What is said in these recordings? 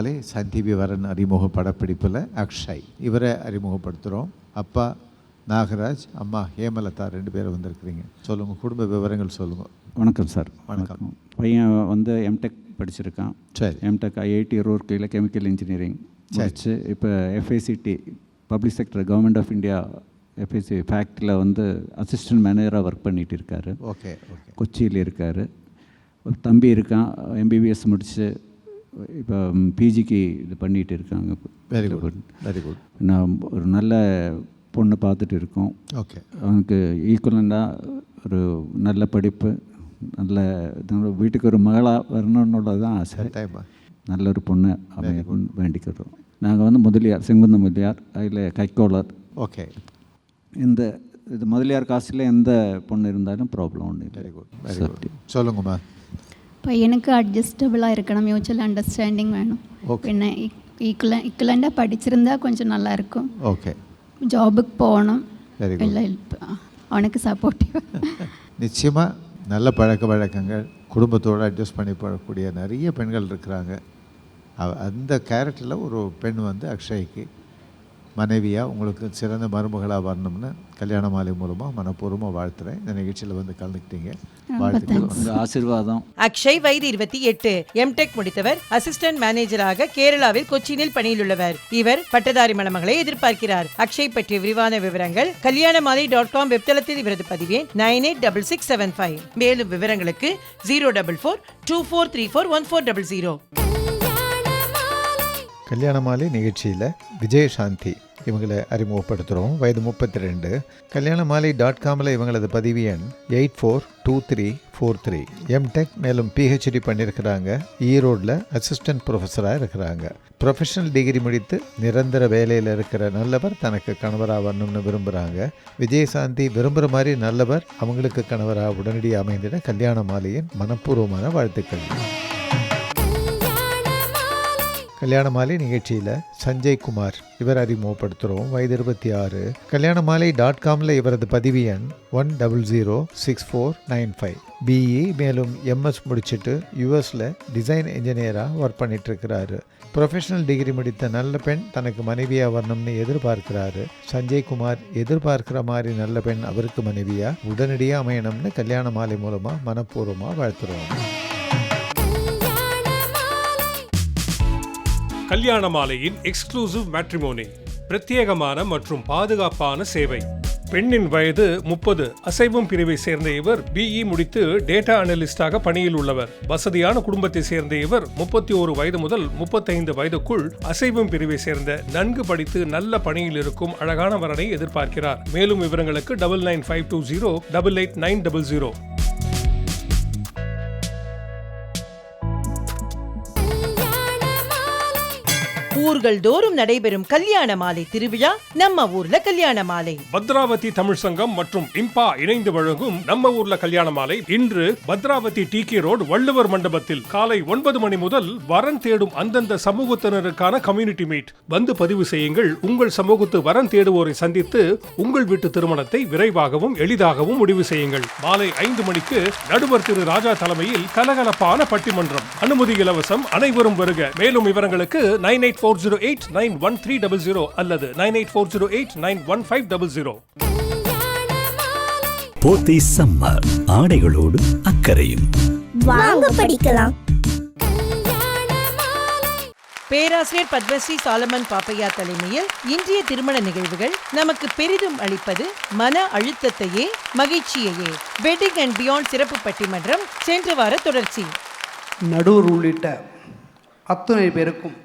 மாலை Sun TV வரன் அறிமுக படப்பிடிப்பில் அக்ஷய். இவரை அறிமுகப்படுத்துகிறோம் அப்பா நாகராஜ் அம்மா ஹேமலதா ரெண்டு பேரும் வந்திருக்கிறீங்க. சொல்லுங்கள் குடும்ப விவரங்கள் சொல்லுங்கள் வணக்கம் சார். வணக்கம். பையன் வந்து எம்டெக் படிச்சிருக்கான். சரி. எம்டெக் ஐஐடி ரூர்க்கியில் கெமிக்கல் இன்ஜினியரிங் முடிச்சு இப்போ FICT public sector government of India FIC ஃபேக்ட்ரியில் வந்து அசிஸ்டன்ட் மேனேஜராக ஒர்க் பண்ணிட்டு இருக்காரு. ஓகே ஓகே கொச்சியில் இருக்கார். ஒரு தம்பி இருக்கான் எம்பிபிஎஸ் முடிச்சு இப்போ பிஜிக்கு இது பண்ணிகிட்டு இருக்காங்க. வெரி குட் வெரி குட் நான் ஒரு நல்ல பொண்ணு பார்த்துட்டு இருக்கோம். ஓகே அவனுக்கு ஈக்குவலண்டாக ஒரு நல்ல படிப்பு நல்ல வீட்டுக்கு ஒரு மகளாக வரணுன்னுள்ளது தான் ஆசை. நல்ல ஒரு பொண்ணு அமைய வேண்டிக்கிறோம். நாங்கள் வந்து முதலியார் செங்குந்த முதலியார் அதில் கைக்கோளர். ஓகே இந்த இது முதலியார் காசில் எந்த பொண்ணு இருந்தாலும் ப்ராப்ளம் ஒன்றும் இல்லை. வெரி குட் சொல்லுங்கம்மா. பையனுக்கு அட்ஜஸ்டபிளாக இருக்கணும் மியூச்சுவல் அண்டர்ஸ்டாண்டிங் வேணும் പിന്നെ ஈக்குவல ஈக்குவலண்டாக படிச்சிருந்தா கொஞ்சம் நல்லா இருக்கும் ஓகே ஜாபுக்கு போகணும் எல்லாம் அவனுக்கு சப்போர்ட்டிவ் நிச்சயமாக நல்ல பழக்க வழக்கங்கள் குடும்பத்தோடு அட்ஜஸ்ட் பண்ணி போடக்கூடிய நிறைய பெண்கள் இருக்கிறாங்க அந்த கேரக்டரில் ஒரு பெண் வந்து அக்ஷய்க்கு மனைவியாக உங்களுக்கு சிறந்த மருமகளாக வரணும்னு கல்யாண மாலை மூலமாக மனப்பூர்வமாக வாழ்த்துறேன். இந்த நிகழ்ச்சியில் வந்து கலந்துக்கிட்டீங்க. வாழ்த்துக்கள். ஆசீர்வாதம். அக்ஷய் வயது இருபத்தி எட்டு. எம்டெக் முடித்தவர் அசிஸ்டன்ட் மேனேஜராக கேரளாவில் கொச்சினில் பணியிலுள்ளவர். இவர் பட்டதாரி மணமகளை எதிர்பார்க்கிறார். அக்ஷய் பற்றிய விரிவான விவரங்கள் கல்யாணமாலை டாட் காம் வெப்தளத்தில் இவரது பதிவேன் nine eight double six seven five. மேலும் விவரங்களுக்கு zero double four two four three four one four double zero. Kalyana Kalyanamalai நிகழ்ச்சியில் விஜயசாந்தி இவங்களை அறிமுகப்படுத்துகிறோம் வயது முப்பத்தி ரெண்டு கல்யாண மாலை டாட் காமில் இவங்களது பதிவு எண் eight four two three four three. MTech மேலும் பிஹெச்டி பண்ணியிருக்கிறாங்க. ஈரோடில் அசிஸ்டன்ட் ப்ரொஃபஸராக இருக்கிறாங்க. ப்ரொஃபஷனல் டிகிரி முடித்து நிரந்தர வேலையில் இருக்கிற நல்லவர் தனக்கு கணவராக வரணும்னு விரும்புகிறாங்க விஜயசாந்தி விரும்புகிற மாதிரி நல்லவர் அவங்களுக்கு கணவராக உடனடியாக அமைந்திட கல்யாண மாலையின் மனப்பூர்வமான வாழ்த்துக்கள். கல்யாண மாலை நிகழ்ச்சியில் சஞ்சய் குமார். இவர் அறிமுகப்படுத்துகிறோம் வயது இருபத்தி ஆறு. கல்யாண மாலை டாட் காமில் இவரது பதிவு எண் one double zero six four nine five BE மேலும் எம்எஸ் முடிச்சுட்டு யூஎஸில் டிசைன் இன்ஜினியராக ஒர்க் பண்ணிட்டு இருக்கிறாரு ப்ரொஃபஷனல் டிகிரி முடித்த நல்ல பெண் தனக்கு மனைவியாக வரணும்னு எதிர்பார்க்கிறாரு. சஞ்சய் குமார் எதிர்பார்க்கிற மாதிரி நல்ல பெண் அவருக்கு மனைவியாக உடனடியாக அமையணும்னு கல்யாண மாலை மூலமாக மனப்பூர்வமாக வாழ்த்துறோம். கல்யாண மாலையின் எக்ஸ்க்ளூசிவ் மேட்ரிமோனி பிரத்யேகமான மற்றும் பாதுகாப்பான சேவை. பெண்ணின் வயது முப்பது. அசைவம் பிரிவை சேர்ந்த இவர் பிஇ முடித்து டேட்டா அனலிஸ்டாக பணியில் உள்ளவர். வசதியான குடும்பத்தை சேர்ந்த இவர் முப்பத்தி ஒரு வயது முதல் முப்பத்தைந்து வயதுக்குள் அசைவம் பிரிவை சேர்ந்த நன்கு படித்து நல்ல பணியில் இருக்கும் அழகான வரனை எதிர்பார்க்கிறார். மேலும் விவரங்களுக்கு double nine five two zero double eight nine double zero ஊர்கள் தோறும் நடைபெறும் கல்யாண மாலை திருவிழா நம்ம ஊர்ல கல்யாண மாலை. பத்ராவதி தமிழ் சங்கம் மற்றும் இம்பா இணைந்து வழங்கும் நம்ம ஊர்ல கல்யாண மாலை இன்று Bhadravati T K road Valluvar மண்டபத்தில் காலை ஒன்பது மணி முதல் வரன் தேடும் அந்தந்த சமூகத்தினருக்கான கம்யூனிட்டி மீட். வந்து பதிவு செய்யுங்கள். உங்கள் சமூகத்து வரன் தேடுவோரை சந்தித்து உங்கள் வீட்டு திருமணத்தை விரைவாகவும் எளிதாகவும் முடிவு செய்யுங்கள். மாலை ஐந்து மணிக்கு நடுவர் திரு ராஜா தலைமையில் கலகலப்பான பட்டிமன்றம். அனுமதி இலவசம் அனைவரும் வருக. மேலும் விவரங்களுக்கு nine eight four zero eight nine one three double zero அல்லது nine eight four zero eight nine one five double zero. Pothys summer ஆடைகளோடு அக்கறையும் வாங்க படிக்கலாம். பேராசிரியர் பத்மஸ்ரீ சாலமன் பாப்பையா தலைமையில் இன்றைய திருமண நிகழ்வுகள் நமக்கு பெரிதும் அளிப்பது மன அழுத்தத்தையே மகிழ்ச்சியையே. வெட்டிங் அண்ட் பியாண்ட் சிறப்பு பட்டிமன்றம் சென்ற வார தொடர்ச்சி. நடுவர் உள்ளிட்ட அத்துணை பேருக்கும்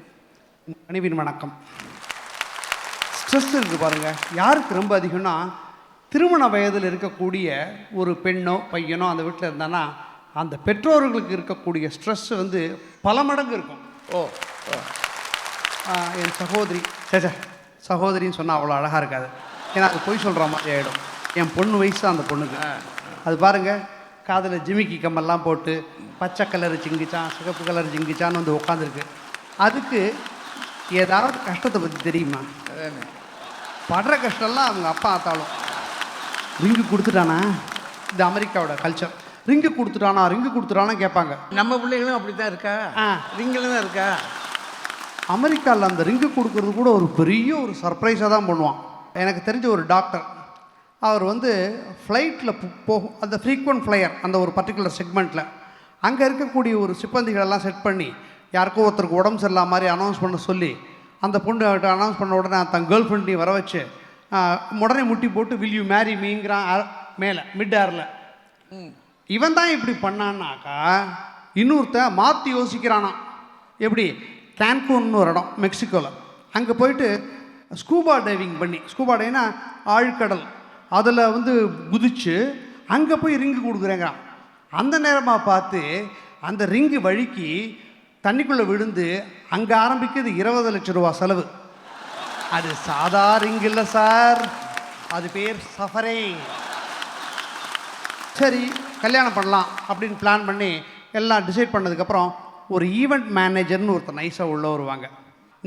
பணிவின் வணக்கம். ஸ்ட்ரெஸ் இருக்குது பாருங்கள் யாருக்கு ரொம்ப அதிகம்னா திருமண வயதில் இருக்கக்கூடிய ஒரு பெண்ணோ பையனோ அந்த வீட்டில் இருந்தானா அந்த பெற்றோர்களுக்கு இருக்கக்கூடிய ஸ்ட்ரெஸ் வந்து பல மடங்கு இருக்கும். ஓ என் சகோதரி சேச்சா சகோதரின்னு சொன்னால் அவ்வளோ அழகாக இருக்காது. ஏன்னா அது பொய் சொல்கிற மாதிரி ஆகிடும் என் பொண்ணு வயசு தான் அந்த பொண்ணுக்கு. அது பாருங்கள் காதில் ஜிமிக்கி கம்மெல்லாம் போட்டு பச்சை கலர் ஜிங்கிச்சான் சிகப்பு கலர் ஜிங்கிச்சான்னு வந்து உட்காந்துருக்கு அதுக்கு ஏதாவது கஷ்டத்தை பற்றி தெரியுமா? படுற கஷ்டம்லாம் அவங்க அப்பா ஆத்தாலும். ரிங்கு கொடுத்துட்டானா? இது அமெரிக்காவோட கல்ச்சர் ரிங்கு கொடுத்துட்டானா? ரிங்கு கொடுத்துட்டானா கேட்பாங்க. நம்ம பிள்ளைகளும் அப்படி தான் இருக்கா. ரிங்கில் தான் இருக்கா? அமெரிக்காவில் அந்த ரிங்கு கொடுக்கறது கூட ஒரு பெரிய ஒரு சர்ப்ரைஸாக தான் பண்ணுவான். எனக்கு தெரிஞ்ச ஒரு டாக்டர் அவர் வந்து ஃப்ளைட்டில் போகும் அந்த ஃப்ரீக்வெண்ட் ஃப்ளையர் அந்த ஒரு பர்டிகுலர் செக்மெண்ட்டில் அங்கே இருக்கக்கூடிய ஒரு சிப்பந்திகளெல்லாம் செட் பண்ணி யாருக்கோ ஒருத்தருக்கு உடம்பு சரியில்லாம மாதிரி அனௌன்ஸ் பண்ண சொல்லி அந்த பொண்ணு அனௌன்ஸ் பண்ண உடனே தன் கேர்ள் ஃப்ரெண்டையும் வர வச்சு உடனே முட்டி போட்டு வில் யூ மேரி மீங்கிறான் மேலே மிட் ஏரில் இவன் தான் இப்படி பண்ணான்னாக்கா இன்னொருத்தன் மாற்றி யோசிக்கிறானா? எப்படி? கேன்கூன்னு ஒரு இடம் மெக்சிகோவில் அங்கே போயிட்டு ஸ்கூபா டைவிங் பண்ணி ஸ்கூபா டைவ்னா ஆழ்கடல். அதில் வந்து குதிச்சு அங்கே போய் ரிங்கு கொடுக்குறேங்கிறான். அந்த நேரமாக பார்த்து அந்த ரிங்கு வழுக்கி தண்ணிக்குள்ளே விழுந்து அங்கே ஆரம்பிக்கிறது இருபது லட்ச ரூபா செலவு. அது சாதா ரிங் இல்லை சார். அது பேர் சஃபரே. சரி கல்யாணம் பண்ணலாம் அப்படின்னு பிளான் பண்ணி எல்லாம் டிசைட் பண்ணதுக்கப்புறம் ஒரு ஈவெண்ட் மேனேஜர்னு ஒருத்தர் நைஸாக உள்ளே வருவாங்க.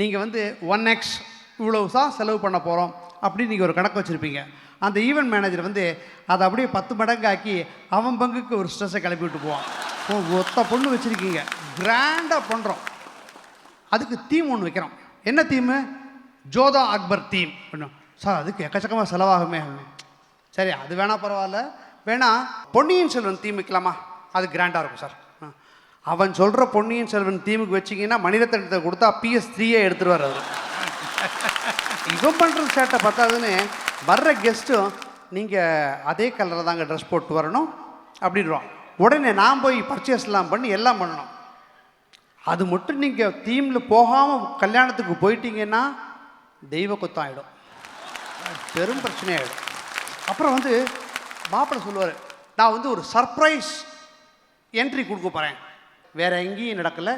நீங்கள் வந்து ஒன் எக்ஸ் இவ்வளவு தான் செலவு பண்ண போகிறோம் அப்படின்னு நீங்கள் ஒரு கணக்கு வச்சுருப்பீங்க. அந்த ஈவெண்ட் மேனேஜர் வந்து அதை அப்படியே பத்து மடங்காக்கி அவன் பங்குக்கு ஒரு ஸ்ட்ரெஸ்ஸை கிளப்பி விட்டு போவான். ஓ, ஒத்த பொண்ணு வச்சுருக்கீங்க. கிராண்டாக பண்ணுறோம் அதுக்கு தீம் ஒன்று வைக்கிறோம். என்ன தீமு ஜோதா அக்பர் தீம் பண்ணும் சார் அதுக்கு எக்கச்சக்கமாக செலவாகுமே. சரி அது வேணால் பரவாயில்ல. வேணா பொன்னியின் செல்வன் தீம் வைக்கலாமா? அது கிராண்டாக இருக்கும் சார். அவன் சொல்கிற பொன்னியின் செல்வன் தீமுக்கு வச்சிங்கன்னா மணிரத்னத்தை கொடுத்தா பிஎஸ் த்ரீயே எடுத்துருவார் அவர். இவன் பண்ணுற சேட்டை பார்த்தாதுன்னு வர்ற கெஸ்ட்டும் நீங்கள் அதே கலரில் தாங்க ட்ரெஸ் போட்டு வரணும் அப்படின்றோம் உடனே நான் போய் பர்ச்சேஸ்லாம் பண்ணி எல்லாம் பண்ணணும். அது மட்டும் நீங்கள் தீமில் போகாமல் கல்யாணத்துக்கு போயிட்டீங்கன்னா தெய்வ குத்தம் ஆகிடும் பெரும் பிரச்சனையாயிடும் அப்புறம் வந்து மாப்பிள்ளை சொல்லுவார் நான் வந்து ஒரு சர்ப்ரைஸ் என்ட்ரி கொடுக்க போகிறேன் வேறு எங்கேயும் நடக்கலை.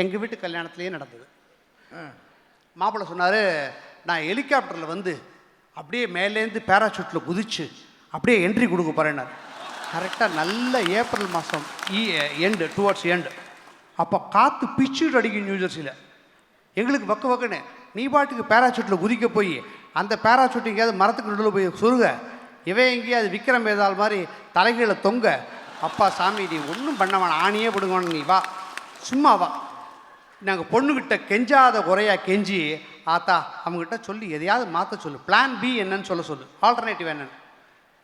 எங்கள் வீட்டு கல்யாணத்துலேயே நடந்தது. மாப்பிள்ளை சொன்னார் நான் ஹெலிகாப்டரில் வந்து அப்படியே மேலேருந்து பேராசூட்டில் குதிச்சு அப்படியே என்ட்ரி கொடுக்க போகிறேன்னார் கரெக்டாக நல்ல ஏப்ரல் மாதம் எண்டு டுவர்ட்ஸ் எண்டு அப்போ காற்று பிச்சுட்டு அடிக்கும் நியூஜெர்சியில் எங்களுக்கு பக்க பக்கன்னு நீ பாட்டுக்கு பேராசூட்டில் குதிக்க போய் அந்த பேராசூட் எங்கேயாவது மரத்துக்கு நடுவில் போய் சொருக. இவன் எங்கேயாவது விக்ரம் வேதால் மாதிரி தலைகீழ தொங்க. அப்பா சாமி நீ ஒன்றும் பண்ண வேணாம். ஆணியே பிடுங்கணும் நீ வா. சும்மா வா. நாங்கள் பொண்ணுக்கிட்ட கெஞ்சாத குறையாக கெஞ்சி ஆத்தா அவங்ககிட்ட சொல்லி எதையாவது மாற்ற சொல்லு. பிளான் பி என்னன்னு சொல்ல சொல்லு. ஆல்டர்னேட்டிவ் என்னன்னு.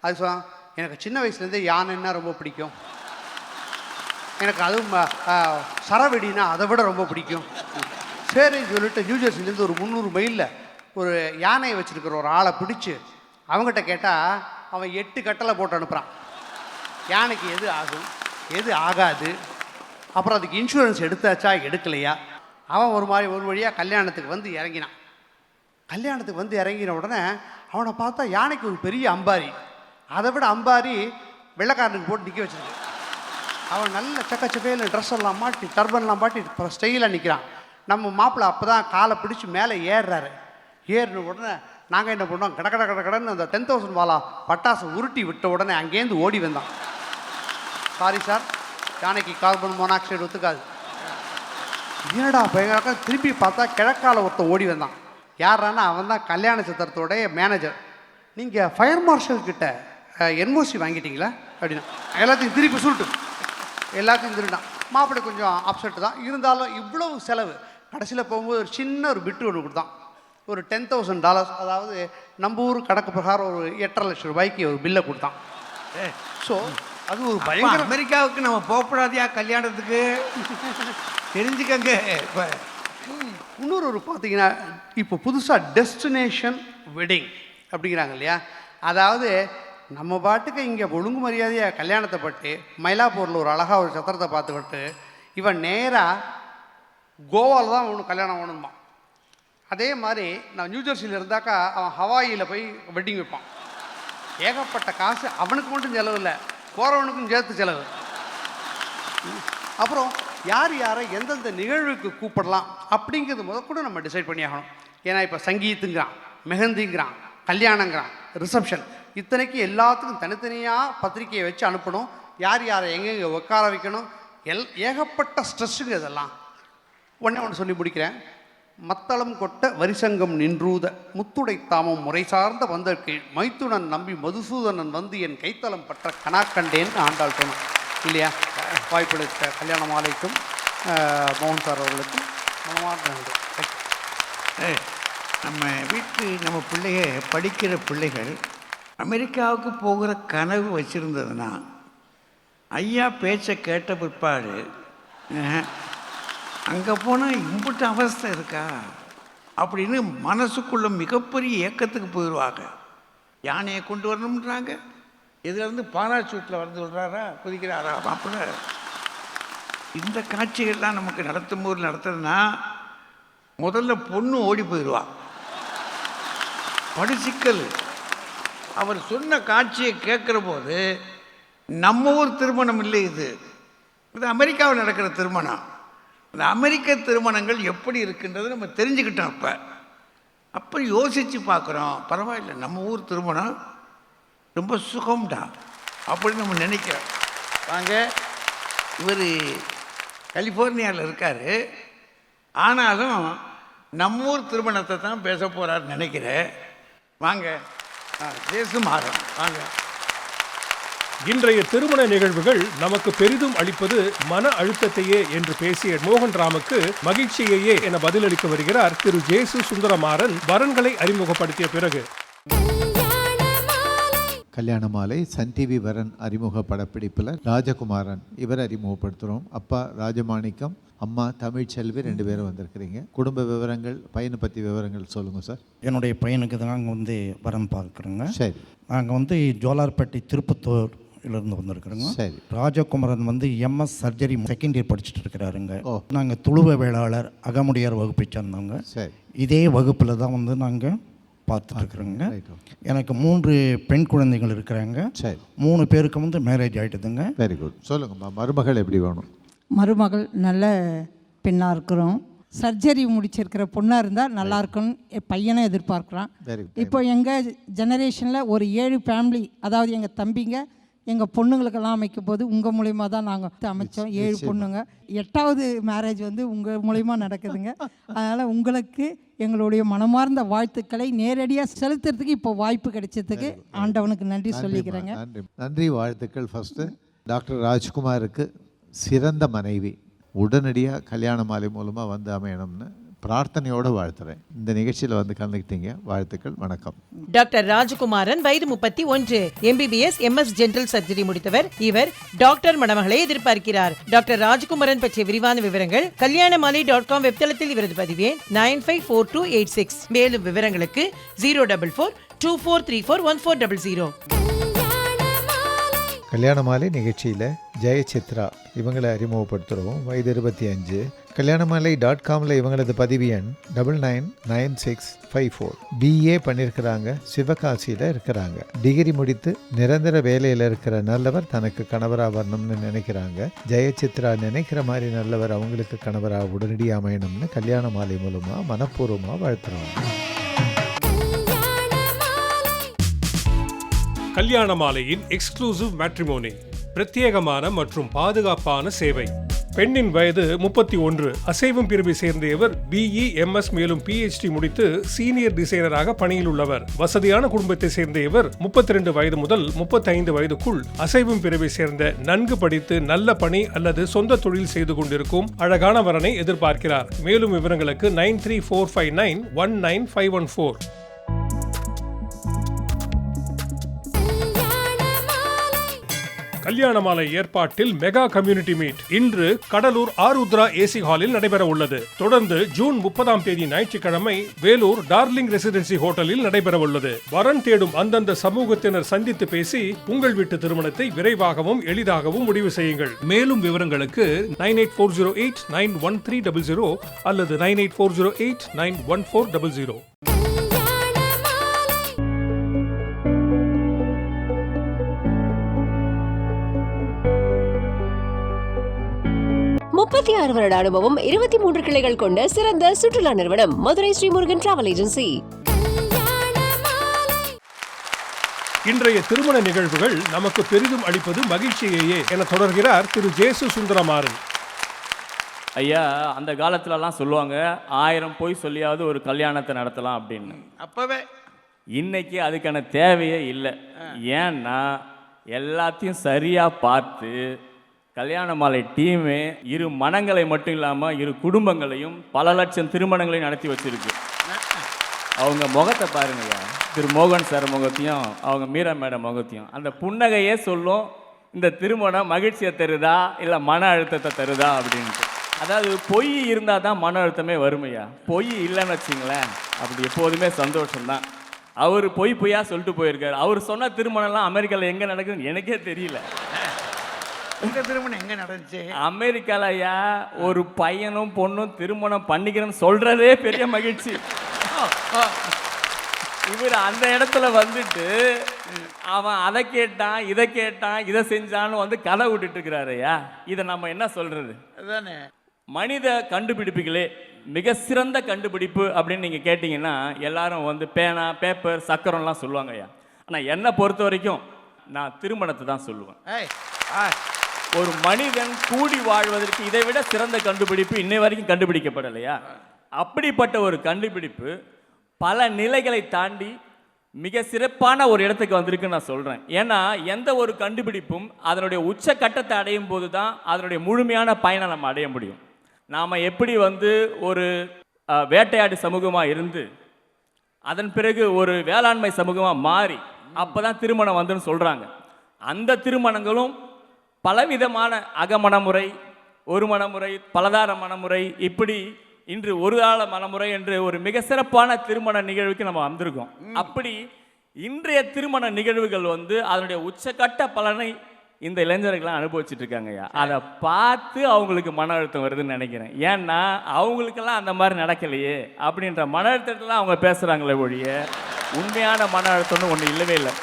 அது சொன்னா எனக்கு சின்ன வயசுலேருந்தே யானைன்னா ரொம்ப பிடிக்கும். எனக்கு அதுவும் சரவெடினா அதை விட ரொம்ப பிடிக்கும். சரி சொல்லிட்டு நியூஜெர்சிலேருந்து ஒரு முந்நூறு மைலில் ஒரு யானையை வச்சுருக்கிற ஒரு ஆளை பிடிச்சி அவங்ககிட்ட கேட்டால் அவன் எட்டு கட்டளை போட்டு அனுப்புகிறான் யானைக்கு எது ஆகும்? எது ஆகாது? அப்புறம் அதுக்கு இன்சூரன்ஸ் எடுத்தாச்சா எடுக்கலையா? அவன் ஒரு மாதிரி ஒரு வழியாக கல்யாணத்துக்கு வந்து இறங்கினான். கல்யாணத்துக்கு வந்து இறங்கின உடனே அவனை பார்த்தா யானைக்கு ஒரு பெரிய அம்பாரி. அதை விட அம்பாரி வெள்ளைக்காரனுக்கு போட்டு நிற்க வச்சிருக்கு. அவன் நல்ல சக்கச்சக்கையில் ட்ரெஸ் எல்லாம் மாட்டி டர்பன்லாம் மாட்டி ஸ்டைலாக நிற்கிறான் நம்ம மாப்பிள்ளை அப்போ தான் காலை பிடிச்சி மேலே ஏறுறாரு. ஏறின உடனே நாங்கள் என்ன பண்ணோம்? கட கட கட கடன்னு அந்த டென் தௌசண்ட் வாலா பட்டாசு உருட்டி விட்ட உடனே அங்கேருந்து ஓடி வந்தான். Sorry sir Janaki carbon monoxide ஒத்துக்காது. என்னடா பயங்கரக்கா திருப்பி பார்த்தா கிழக்கால ஒருத்தன் ஓடி வந்தான். யாரானா அவன் தான் கல்யாண சித்திரத்தோடைய மேனேஜர் நீங்கள் ஃபயர் மார்ஷல் கிட்ட என்ஓசி வாங்கிட்டீங்களா? அப்படின்னா எல்லாத்தையும் திருப்பி சுருட்டு எல்லாத்தையும் திருட்டான் மாப்பிள்ளை கொஞ்சம் அப்செட் தான். இருந்தாலும் இவ்வளவு செலவு. கடைசியில் போகும்போது ஒரு சின்ன ஒரு பிட்டு ஒன்று கொடுத்தான். ஒரு டென் தௌசண்ட் டாலர்ஸ் அதாவது நம்ம ஊர் கணக்கு பிரகாரம் ஒரு எட்டரை லட்சம் ரூபாய்க்கு ஒரு பில்லை கொடுத்தான். ஸோ அது ஒரு பயங்கர அமெரிக்காவுக்கு நம்ம போகக்கூடாதியா கல்யாணத்துக்கு? தெரிஞ்சுக்கங்க. இப்போ இன்னொரு ஒரு பார்த்தீங்கன்னா இப்போ புதுசாக டெஸ்டினேஷன் வெட்டிங் அப்படிங்கிறாங்க இல்லையா? அதாவது நம்ம பாட்டுக்கு இங்கே ஒழுங்கு மரியாதையாக கல்யாணத்தை பட்டு மயிலாப்பூரில் ஒரு அழகாக ஒரு சத்திரத்தை பார்த்துக்கிட்டு இவன் நேராக கோவாவில் தான் ஒன்று கல்யாணம் பண்ணணுமா அதே மாதிரி நான் நியூ ஜெர்சியில் இருந்தாக்கா அவன் ஹவாயில் போய் வெட்டிங் வைப்பான். ஏகப்பட்ட காசு அவனுக்கு மட்டும் செலவு இல்லை. போகிறவனுக்கும் சேர்த்து செலவு. அப்புறம் யார் யாரை எந்தெந்த நிகழ்வுக்கு கூப்பிடலாம் அப்படிங்கிறது முத கூட நம்ம டிசைட் பண்ணி ஆகணும் ஏன்னா இப்போ சங்கீத்துங்கிறான் மெஹந்திங்கிறான் கல்யாணங்கிறான் ரிசப்ஷன் இத்தனைக்கு எல்லாத்துக்கும் தனித்தனியாக பத்திரிக்கையை வச்சு அனுப்பணும். யார் யாரை எங்கெங்கே உட்கார வைக்கணும். எல் ஏகப்பட்ட ஸ்ட்ரெஸ்ஸுங்க இதெல்லாம். ஒன்றே ஒன்று சொல்லி முடிக்கிறேன். மத்தளம் கொட்ட வரிசங்கம் நின்றூத முத்துடை தாமம் முறை சார்ந்த வந்தற்கு. மைத்துனன் நம்பி மதுசூதனன் வந்து என் கைத்தளம் பற்ற கனாக்கண்டேன்னு ஆண்டாள் சொன்னான் இல்லையா? வாய்ப்பளித்த கல்யாண மாலைக்கும் மோகன் சார் அவர்களுக்கும் மனமார்ந்த நன்றி. நம்ம வீட்டு நம்ம பிள்ளைய படிக்கிற பிள்ளைகள் அமெரிக்காவுக்கு போகிற கனவு வச்சுருந்ததுன்னா ஐயா பேச்சை கேட்ட பிற்பாடு அங்கே போனால் இம்புட்டு அவஸ்தை இருக்கா? அப்படின்னு மனசுக்குள்ள மிகப்பெரிய ஏக்கத்துக்கு போயிடுவாங்க யானையை கொண்டு வரணுன்றாங்க இதுலேருந்து பாராசூட்டில் வந்து விடுறாரா? குதிக்கிறாரா? மாப்பிள்ள. இந்த காட்சிகள்லாம் நமக்கு நடத்தும் போது நடத்துறதுன்னா முதல்ல பொண்ணு ஓடி போயிடுவா படிச்சிக்கல் அவர் சொன்ன காட்சியை கேட்குற போது நம்ம ஊர் திருமணம் இல்லை இது. இது அமெரிக்காவில் நடக்கிற திருமணம். இந்த அமெரிக்க திருமணங்கள் எப்படி இருக்குன்றது நம்ம தெரிஞ்சுக்கிட்டோம் அப்போ. அப்போ யோசித்து பார்க்குறோம் பரவாயில்ல நம்ம ஊர் திருமணம் ரொம்ப சுகம்டா அப்படின்னு நம்ம நினைக்கிறோம். வாங்க இவர் கலிஃபோர்னியாவில் இருக்கார். ஆனாலும் நம்ம ஊர் திருமணத்தை தான் பேச போகிறாருன்னு நினைக்கிறேன். வாங்க ஆ, தேசு மாறும் வாங்க. இன்றைய திருமண நிகழ்வுகள் நமக்கு பெரிதும் அளிப்பது மன அழுத்தத்தையே என்று பேசிய மோகன் ராமுக்கு மகிழ்ச்சியையே என பதிலளிக்க வருகிறார் திரு ஜேசு சுந்தரமாறன். வரன்களை அறிமுகப்படுத்திய பிறகு. கல்யாண மாலை சன் டிவி வரன் அறிமுக படப்பிடிப்பில் ராஜகுமாரன் இவர் அறிமுகப்படுத்துகிறோம். அப்பா ராஜமாணிக்கம் அம்மா தமிழ்ச்செல்வி ரெண்டு பேரும் வந்திருக்கிறீங்க. குடும்ப விவரங்கள் பையனை பற்றி விவரங்கள் சொல்லுங்கள் சார். என்னுடைய பையனுக்கு தான் நாங்கள் வந்து வரன் பார்க்குறோங்க. சரி. நாங்கள் வந்து ஜோலார்பேட்டை திருப்பத்தூர் இருந்து வந்திருக்கிறோங்க. சரி. ராஜகுமரன் வந்து எம்எஸ் சர்ஜரி செகண்ட் இயர் படிச்சுட்டு இருக்கிறாருங்க. ஓ. நாங்கள் துளுவ வேளாளர் அகமுடையார் வகுப்பை சேர்ந்தவங்க. சரி. இதே வகுப்பில் தான் வந்து நாங்கள் ஓகே எனக்கு மூன்று பெண் குழந்தைகள் இருக்கிறாங்க. சரி. மூணு பேருக்கு வந்து மேரேஜ் ஆகிட்டுதுங்க வெரி குட் சொல்லுங்கம்மா மருமகள் எப்படி வேணும்? மருமகள் நல்ல பெண்ணாக இருக்கிறோம். சர்ஜரி முடிச்சிருக்கிற பொண்ணாக இருந்தால் நல்லா இருக்கும்னு என் பையனை எதிர்பார்க்குறான். வெரி இப்போ எங்கள் ஜெனரேஷனில் ஒரு ஏழு ஃபேமிலி அதாவது எங்கள் தம்பிங்க எங்கள் பொண்ணுங்களுக்கெல்லாம் அமைக்கும் போது உங்கள் மூலிமா தான் நாங்கள் அமைச்சோம். ஏழு பொண்ணுங்க. எட்டாவது மேரேஜ் வந்து உங்கள் மூலிமா நடக்குதுங்க. அதனால் உங்களுக்கு எங்களுடைய மனமார்ந்த வாழ்த்துக்களை நேரடியாக செலுத்துறதுக்கு இப்போ வாய்ப்பு கிடைச்சதுக்கு ஆண்டவனுக்கு நன்றி சொல்லிக்கிறேங்க. நன்றி. நன்றி வாழ்த்துக்கள் ஃபஸ்ட்டு டாக்டர் ராஜ்குமாருக்கு சிறந்த மனைவி. உடனடியாக கல்யாண மாலை மூலமாக வந்து அமையணும்னு பிரார்த்தனையோடு வாழ்த்துறேன். இந்த நிகழ்ச்சியில் வந்து கலந்துக்கிட்டீங்க வாழ்த்துக்கள். வணக்கம். டாக்டர் ராஜகுமாரன் வயது முப்பத்தி ஒன்று. எம்பிபிஎஸ் எம்எஸ் ஜெனரல் சர்ஜரி முடித்தவர். இவர் டாக்டர் மணமகளை எதிர்பார்க்கிறார். டாக்டர் ராஜகுமாரன் பற்றிய விரிவான விவரங்கள் கல்யாணமாலை டாட் காம் வெப்தளத்தில் இவரது பதிவே nine five four two eight six. மேலும் விவரங்களுக்கு zero double four two four three four one four double zero Kalyana Malai நிகழ்ச்சியில் ஜெயசித்ரா இவங்களை அறிமுகப்படுத்துகிறோம் வயது இருபத்தி அஞ்சு. கல்யாணமாலை டாட் காமில் இவங்களது பதிவு எண் double nine nine six five four BA பண்ணியிருக்கிறாங்க சிவகாசியில் இருக்கிறாங்க. டிகிரி முடித்து நிரந்தர வேலையில் இருக்கிற நல்லவர் தனக்கு கணவராக வரணும்னு நினைக்கிறாங்க. ஜெயசித்ரா நினைக்கிற மாதிரி நல்லவர் அவங்களுக்கு கணவராக உடனடியாக அமையணும்னு கல்யாண மாலை மூலமாக மனப்பூர்வமாக வாழ்த்துறாங்க கல்யாண மாலையின் எக்ஸ்க்ளூசிவ் மேட்ரிமோனி பிரத்யேகமான மற்றும் பாதுகாப்பான சேவை. பெண்ணின் வயது முப்பத்தி ஒன்று. அசைவம் பிரிவை சேர்ந்த இவர் பிஇ எம்எஸ் மேலும் பிஹெச்டி முடித்து சீனியர் டிசைனராக பணியில் உள்ளவர். வசதியான குடும்பத்தை சேர்ந்த இவர் முப்பத்தி ரெண்டு வயது முதல் முப்பத்தைந்து வயதுக்குள் அசைவம் பிரிவை சேர்ந்த நன்கு படித்து நல்ல பணி அல்லது சொந்த தொழில் செய்து கொண்டிருக்கும் அழகான வரனை எதிர்பார்க்கிறார். மேலும் விவரங்களுக்கு nine three four five nine one nine five one four. Kalyana Malai ஏற்பாட்டில் மெகா கம்யூனிட்டி மீட். இன்று கடலூர் ஆருத்ரா ஏசி ஹாலில் நடைபெற உள்ளது. தொடர்ந்து ஜூன் முப்பதாம் தேதி ஞாயிற்றுக்கிழமை வேலூர் டார்லிங் ரெசிடென்சி ஹோட்டலில் நடைபெற உள்ளது. வரன் தேடும் அந்தந்த சமூகத்தினர் சந்தித்து பேசி உங்கள் வீட்டு திருமணத்தை விரைவாகவும் எளிதாகவும் முடிவு செய்யுங்கள். மேலும் விவரங்களுக்கு nine eight four zero eight nine one three double zero அல்லது nine eight four zero eight nine one four double zero. முப்பத்தி ஆறு வருட அனுபவம் இருபத்தி மூன்று கிளைகள் கொண்ட சிறந்த சுற்றுலா நிறுவனம் மதுரை ஸ்ரீமுருகன் டிராவல் ஏஜென்சி. இன்றைய திருமண நிகழ்வுகள் நமக்கு பெரிதும் அளிப்பது மகிழ்ச்சியையே என தொடர்கிறார் திரு ஜேசு சுந்தரமாறன். ஐயா அந்த காலத்துலலாம் சொல்லுவாங்க ஆயிரம் பொய் சொல்லியாவது ஒரு கல்யாணத்தை நடத்தலாம் அப்படின்னு. அப்பவே. இன்னைக்கு அதுக்கான தேவையே இல்லை. ஏன்னா எல்லாத்தையும் சரியாக பார்த்து கல்யாண மாலை டீமு இரு மனங்களை மட்டும் இல்லாமல் இரு குடும்பங்களையும் பல லட்சம் திருமணங்களையும் நடத்தி வச்சிருக்கு. அவங்க முகத்தை பாருங்கய்யா. திரு மோகன் சார் முகத்தையும் அவங்க மீரா மேடம் முகத்தையும். அந்த புன்னகையே சொல்லும் இந்த திருமணம் மகிழ்ச்சியை தருதா இல்லை மன அழுத்தத்தை தருதா அப்படின்ட்டு. அதாவது பொய் இருந்தால் தான் மன அழுத்தமே வருமையா? பொய் இல்லைன்னு வச்சிங்களேன் அப்படி எப்போதுமே சந்தோஷம்தான். அவர் பொய் பொய்யா சொல்லிட்டு போயிருக்காரு. அவர் சொன்ன திருமணம்லாம் அமெரிக்காவில் எங்கே நடக்குதுன்னு எனக்கே தெரியல. உங்க திருமணம் எங்க நடந்துச்சு? அமெரிக்கால ஐயா ஒரு பையனும் பொண்ணும் திருமணம் பண்ணிக்கிறேன்னு சொல்றதே பெரிய மகிழ்ச்சி. இவர் அந்த இடத்துல வந்துட்டு அவன் அதை கேட்டான் இதை கேட்டான் இதை செஞ்சான்னு வந்து கதை விட்டுட்டு இருக்கிறாரு ஐயா. இதை நம்ம என்ன சொல்றது? அதானே. மனித கண்டுபிடிப்புகளே மிக சிறந்த கண்டுபிடிப்பு அப்படின்னு நீங்கள் கேட்டிங்கன்னா எல்லாரும் வந்து பேனா பேப்பர் சக்கரம்லாம் சொல்லுவாங்க ஐயா. ஆனால் என்னை பொறுத்த வரைக்கும் நான் திருமணத்தை தான் சொல்லுவேன். ஏய் ஆ ஒரு மனிதன் கூடி வாழ்வதற்கு இதை விட சிறந்த கண்டுபிடிப்பு இன்னை வரைக்கும் கண்டுபிடிக்கப்படலையா? அப்படிப்பட்ட ஒரு கண்டுபிடிப்பு பல நிலைகளை தாண்டி மிக சிறப்பான ஒரு இடத்துக்கு வந்திருக்குன்னு நான் சொல்கிறேன் ஏன்னா எந்த ஒரு கண்டுபிடிப்பும் அதனுடைய உச்சக்கட்டத்தை அடையும் போது தான் அதனுடைய முழுமையான பயனை நம்ம அடைய முடியும். நாம் எப்படி வந்து ஒரு வேட்டையாடு சமூகமாக இருந்து அதன் பிறகு ஒரு வேளாண்மை சமூகமாக மாறி அப்போ தான் திருமணம் வந்துன்னு சொல்கிறாங்க அந்த திருமணங்களும் பலவிதமான அகமணமுறை ஒரு மணமுறை பலதார மணமுறை இப்படி இன்று ஒரு கால மணமுறை என்று ஒரு மிக சிறப்பான திருமண நிகழ்வுக்கு நம்ம வந்திருக்கோம். அப்படி இன்றைய திருமண நிகழ்வுகள் வந்து அதனுடைய உச்சக்கட்ட பலனை இந்த இளைஞர்கள்லாம் அனுபவிச்சுட்டு இருக்காங்கய்யா அதை பார்த்து அவங்களுக்கு மன அழுத்தம் வருதுன்னு நினைக்கிறேன். ஏன்னா அவங்களுக்கெல்லாம் அந்த மாதிரி நடக்கலையே அப்படின்ற மன அழுத்தத்தில் அவங்க பேசுகிறாங்களே ஒழிய உண்மையான மன அழுத்தம்னு ஒன்று இல்லவே இல்லை.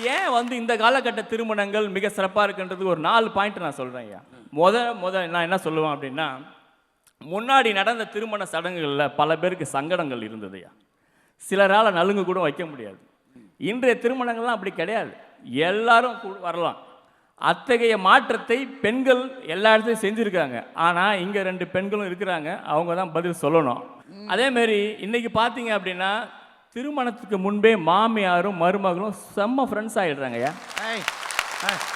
ஏன் வந்து இந்த காலகட்ட திருமணங்கள் மிக சிறப்பாக இருக்குன்றது ஒரு நாலு பாயிண்ட் நான் சொல்கிறேன் ஐயா. முத முத நான் என்ன சொல்லுவேன் அப்படின்னா முன்னாடி நடந்த திருமண சடங்குகளில் பல பேருக்கு சங்கடங்கள் இருந்தது ஐயா. சிலரால் நலுங்கு கூட வைக்க முடியாது. இன்றைய திருமணங்கள்லாம் அப்படி கிடையாது. எல்லாரும் கூ- வரலாம். அத்தகைய மாற்றத்தை பெண்கள் எல்லா இடத்துலையும் செஞ்சுருக்காங்க. ஆனால் இங்கே ரெண்டு பெண்களும் இருக்கிறாங்க. அவங்க தான் பதில் சொல்லணும். அதேமாரி இன்றைக்கி பார்த்தீங்க அப்படின்னா திருமணத்துக்கு முன்பே மாமியாரும் மருமகளும் செம்ம ஃப்ரெண்ட்ஸ் ஆகிடுறாங்கய்யா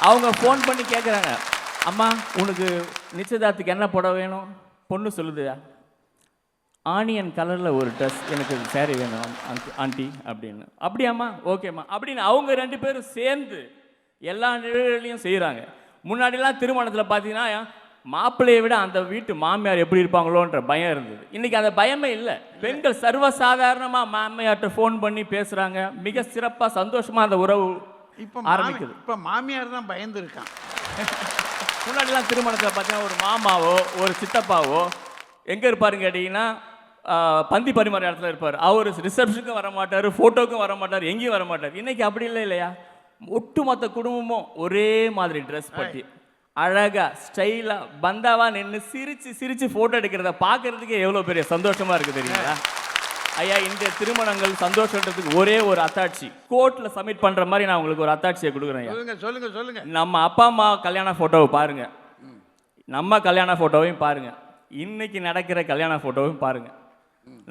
அவங்க ஃபோன் பண்ணி கேட்குறாங்க அம்மா உனக்கு நிச்சயதார்த்துக்கு என்ன புடவை வேணும்? பொண்ணு சொல்லுதுயா ஆனியன் கலரில் ஒரு ட்ரெஸ் எனக்கு saree வேணும் ஆண்டி அப்படின்னு. அப்படியாம்மா ஓகேம்மா அப்படின்னு அவங்க ரெண்டு பேரும் சேர்ந்து எல்லா நிகழ்வுகளையும் செய்கிறாங்க முன்னாடிலாம் திருமணத்தில் பார்த்தீங்கன்னா மாப்பிள்ளையை விட அந்த வீட்டு மாமியார் எப்படி இருப்பாங்களோன்ற பயம் இருந்தது. இன்றைக்கி அந்த பயமே இல்லை. பெண்கள் சர்வசாதாரணமாக மாமியார்கிட்ட ஃபோன் பண்ணி பேசுகிறாங்க மிக சிறப்பாக சந்தோஷமாக அந்த உறவு இப்போ ஆரம்பிக்குது. இப்போ மாமியார் தான் பயந்து இருக்கான் முன்னாடிலாம் திருமணத்தில் பார்த்தீங்கன்னா ஒரு மாமாவோ ஒரு சித்தப்பாவோ எங்கே இருப்பாருன்னு கேட்டிங்கன்னா பந்தி பரிமாற இடத்துல இருப்பார். அவர் ரிசப்ஷனுக்கும் வர மாட்டார் ஃபோட்டோக்கும் வர மாட்டார் எங்கேயும் வர மாட்டார் இன்னைக்கு அப்படி இல்லை இல்லையா? ஒட்டுமொத்த குடும்பமும் ஒரே மாதிரி ட்ரெஸ் பட்டி. அழகா ஸ்டைலாக பந்தாவா நின்று சிரிச்சு சிரிச்சு ஃபோட்டோ எடுக்கிறத பார்க்கறதுக்கே எவ்வளோ பெரிய சந்தோஷமா இருக்கு தெரியுங்களா? ஐயா இந்த திருமணங்கள் சந்தோஷன்றதுக்கு ஒரே ஒரு அத்தாட்சி. கோர்ட்டில் சப்மிட் பண்ணுற மாதிரி நான் உங்களுக்கு ஒரு அத்தாட்சியை கொடுக்குறேன் சொல்லுங்க சொல்லுங்க நம்ம அப்பா அம்மா கல்யாண ஃபோட்டோவை பாருங்க. நம்ம கல்யாண ஃபோட்டோவையும் பாருங்க. இன்னைக்கு நடக்கிற கல்யாண ஃபோட்டோவையும் பாருங்க.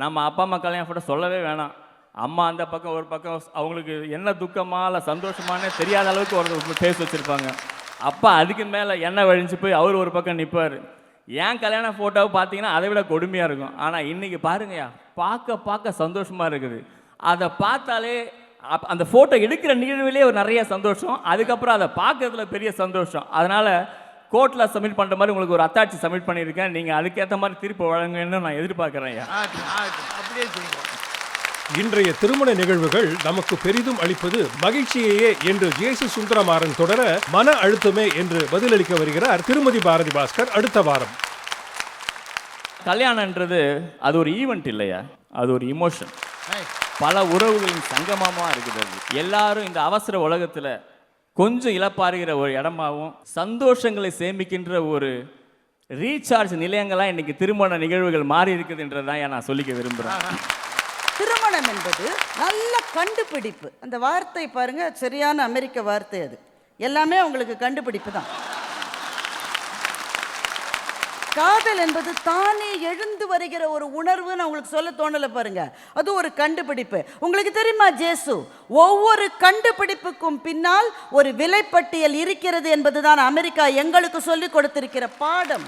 நம்ம அப்பா அம்மா கல்யாண ஃபோட்டோ சொல்லவே வேணாம். அம்மா அந்த பக்கம் ஒரு பக்கம் அவங்களுக்கு என்ன துக்கமா இல்லை சந்தோஷமானே தெரியாத அளவுக்கு ஒரு ஃபேஸ் வச்சுருப்பாங்க. அப்பா அதுக்கு மேலே எண்ணெய் வழிஞ்சு போய் அவர் ஒரு பக்கம் நிற்பார் ஏன் கல்யாண ஃபோட்டோவை பார்த்தீங்கன்னா அதை விட கொடுமையாக இருக்கும். ஆனால் இன்னைக்கு பாருங்கய்யா பார்க்க பார்க்க சந்தோஷமாக இருக்குது. அதை பார்த்தாலே அப் அந்த ஃபோட்டோ எடுக்கிற நிகழ்விலே ஒரு நிறைய சந்தோஷம். அதுக்கப்புறம் அதை பார்க்கறதுல பெரிய சந்தோஷம். அதனால் கோர்ட்டில் சப்மிட் பண்ணுற மாதிரி உங்களுக்கு ஒரு அத்தாட்சி சப்மிட் பண்ணியிருக்கேன். நீங்கள் அதுக்கேற்ற மாதிரி தீர்ப்பு வழங்கணும்னு நான் எதிர்பார்க்குறேன் ஐயா. அப்படியே செய்யுங்க. இன்றைய திருமண நிகழ்வுகள் நமக்கு பெரிதும் அளிப்பது மகிழ்ச்சியையே என்று ஜேசு சுந்தரமாறன் தொடர மன அழுத்தமே என்று பதிலளிக்க வருகிறார் திருமதி பாரதி பாஸ்கர் அடுத்த வாரம். கல்யாணன்றது அது ஒரு ஈவெண்ட் இல்லையா? அது ஒரு இமோஷன் பல உறவுகளின் சங்கமமாக இருக்குது அது. எல்லாரும் இந்த அவசர உலகத்தில் கொஞ்சம் இழப்பாருகிற ஒரு இடமாவும் சந்தோஷங்களை சேமிக்கின்ற ஒரு ரீசார்ஜ் நிலையங்களாக இன்னைக்கு திருமண நிகழ்வுகள் மாறி இருக்குதுன்றதான் தான் நான் சொல்லிக்க விரும்புகிறேன் திருமணம் என்பது நல்ல கண்டுபிடிப்பு. அந்த வார்த்தை பாருங்க சரியான அமெரிக்க வார்த்தை அது. எல்லாமே உங்களுக்கு கண்டுபிடிப்பு தான். காதல் என்பது தானே எழுந்து வருகிற ஒரு உணர்வுன்னு உங்களுக்கு சொல்ல தோணலை பாருங்க. அது ஒரு கண்டுபிடிப்பு. உங்களுக்கு தெரியுமா ஜேசு? ஒவ்வொரு கண்டுபிடிப்புக்கும் பின்னால் ஒரு விலைப்பட்டியல் இருக்கிறது என்பதுதான் அமெரிக்கா எங்களுக்கு சொல்லிக் கொடுத்திருக்கிற பாடம்.